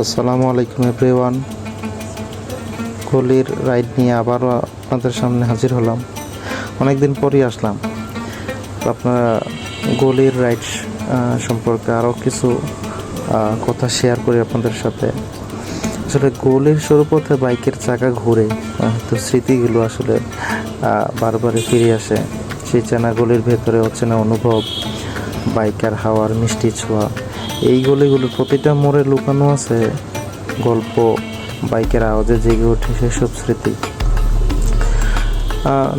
আসসালামু আলাইকুম এভরিওয়ান। গলির রাইড নিয়ে আবারও আপনাদের সামনে হাজির হলাম। অনেকদিন পরই আসলাম। আপনারা গলির রাইড সম্পর্কে আরও কিছু কথা শেয়ার করি আপনাদের সাথে। আসলে গলির শুরু পথে বাইকের চাকা ঘুরে তো স্মৃতিগুলো আসলে আহ, বারবারই ফিরে আসে। সেই চেনা গলির ভেতরে অচেনা অনুভব বাইকের হাওয়ার মিষ্টি ছোঁয়া। এই গলিগুলোর প্রতিটা মোড়ে লুকানো আছে। গল্প, বাইকের আওয়াজে জেগে ওঠে সেসব স্মৃতি।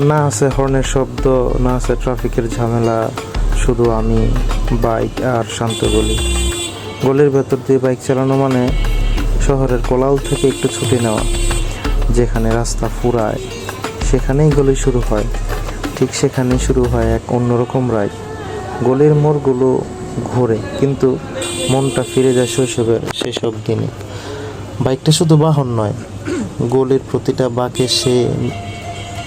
না আছে হর্নের শব্দ, না আছে ট্রাফিকের ঝামেলা, শুধু আমি, বাইক আর শান্ত গলি। গলির ভেতর দিয়ে বাইক চালানো মানে শহরের কোলাউল থেকে একটু ছুটি নেওয়া, যেখানে রাস্তা ফুরায়, সেখানেই গলি শুরু হয়। ঠিক সেখানেই শুরু হয় এক অন্যরকম রাইড গলির মোড়গুলো ঘোরে, কিন্তু মনটা ফিরে যায় শৈশবের সেসব দিনে। বাইকটা শুধু বাহন নয়, গলির প্রতিটা বাঁকে সে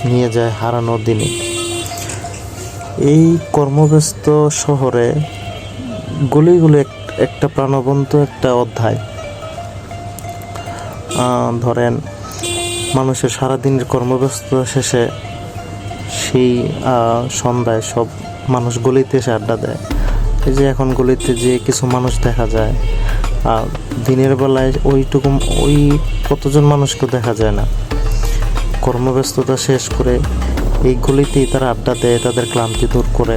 নিয়ে যায় হারানোর দিনে। এই কর্মব্যস্ত শহরে গলিগুলো এক- একটা প্রাণবন্ত একটা অধ্যায়। ধরেন, মানুষের সারাদিনের কর্মব্যস্ততা শেষে সেই সন্ধ্যায় সব মানুষ গলিতে এসে আড্ডা দেয়। এই যে এখন গলিতে যে কিছু মানুষ দেখা যায়, আর দিনের বেলায় ওইটুকু ওই কতজন মানুষকে দেখা যায় না। কর্মব্যস্ততা শেষ করে এই গলিতেই তারা আড্ডা দেয়, তাদের ক্লান্তি দূর করে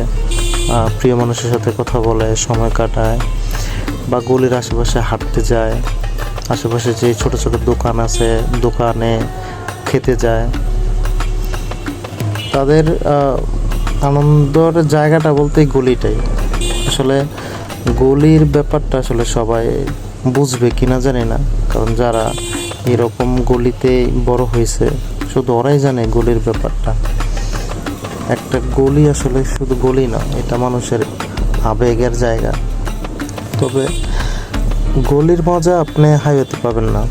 প্রিয় মানুষের সাথে কথা বলে, সময় কাটায় বা গলির আশেপাশে হাঁটতে যায়। আশেপাশে যে ছোট ছোট দোকান আছে, দোকানে খেতে যায়। তাদের আনন্দর জায়গাটা বলতে গলিটাই। আসলে গলির ব্যাপারটা আসলে সবাই বুঝবে কিনা জানি না। কারণ যারা এরকম গলিতে বড় হয়েছে, শুধু ওরাই জানে গলির ব্যাপারটা। একটা গলি আসলে শুধু গলি না, এটা মানুষের আবেগের জায়গা। তবে গলির মজা আপনি হাইওয়েতে পাবেন না।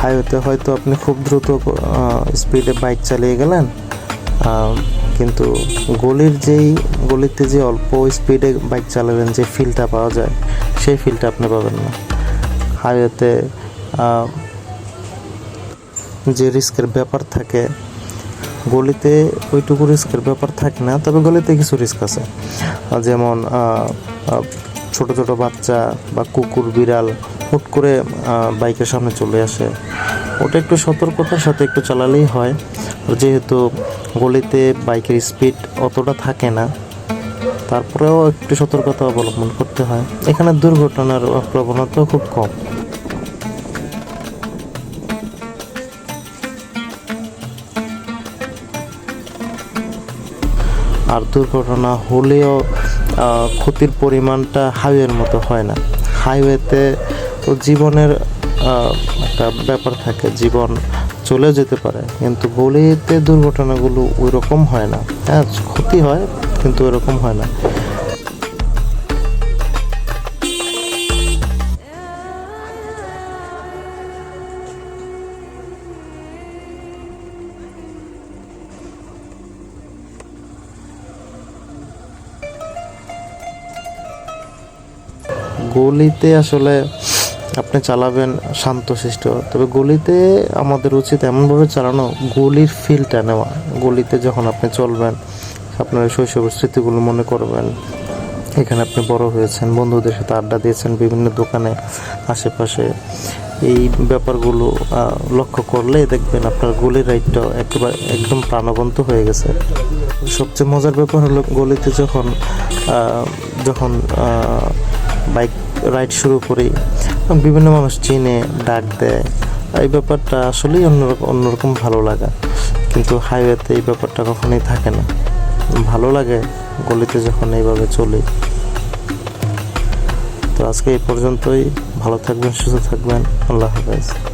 হাইওয়েতে হয়তো আপনি খুব দ্রুত স্পিডে বাইক চালিয়ে গেলেন। কিন্তু গলির যেই, গলিতে যে অল্প স্পিডে বাইক চালাবেন, যে ফিলটা পাওয়া যায়, সেই ফিলটা আপনি পাবেন না। হাইওয়েতে যে রিস্কের ব্যাপার থাকে, গলিতে ওইটুকু রিস্কের ব্যাপার থাকে না, তবে গলিতে কিছু রিস্ক আছে। যেমন ছোট ছোট বাচ্চা বা কুকুর, বিড়াল হুট করে বাইকের সামনে চলে আসে। ওটা একটু সতর্কতার সাথে একটু চালালেই হয়। যেহেতু গলিতে বাইকের স্পিড অতটা থাকে না, তারপরেও একটু সতর্কতা অবলম্বন করতে হয়। এখানে দুর্ঘটনার প্রবণতাও খুব কম। আর দুর্ঘটনা হলেও ক্ষতির পরিমাণটা হাইওয়ের মতো হয় না। হাইওয়েতে তো জীবনের একটা ব্যাপার থাকে, জীবন চলে যেতে পারে, কিন্তু গলিতে দুর্ঘটনাগুলো ওই রকম হয় না। হ্যাঁ ক্ষতি হয়, কিন্তু ওইরকম হয় না। গলিতে আসলে আপনি চালাবেন শান্ত শান্তশিষ্ট। তবে গলিতে আমাদের উচিত এমনভাবে চালানো, গলির ফিলটা নেওয়া। গলিতে যখন আপনি চলবেন, আপনার শৈশবের স্মৃতিগুলো মনে করবেন। এখানে আপনি বড় হয়েছেন, বন্ধুদের সাথে আড্ডা দিয়েছেন, বিভিন্ন দোকানে, আশেপাশে। এই ব্যাপারগুলো লক্ষ্য করলে দেখবেন আপনার গলির রাইডটা একেবারে একদম প্রাণবন্ত হয়ে গেছে। সবচেয়ে মজার ব্যাপার হলো গলিতে যখন যখন বাইক রাইড শুরু করি বিভিন্ন মানুষ চিনে, ডাক দেয়। এই ব্যাপারটা আসলেই অন্যরকম অন্যরকম ভালো লাগা। কিন্তু হাইওয়েতে এই ব্যাপারটা কখনোই থাকে না। ভালো লাগে গলিতে যখন এইভাবে চলি। তো আজকে এই পর্যন্তই। ভালো থাকবেন, সুস্থ থাকবেন। আল্লাহ হাফেজ।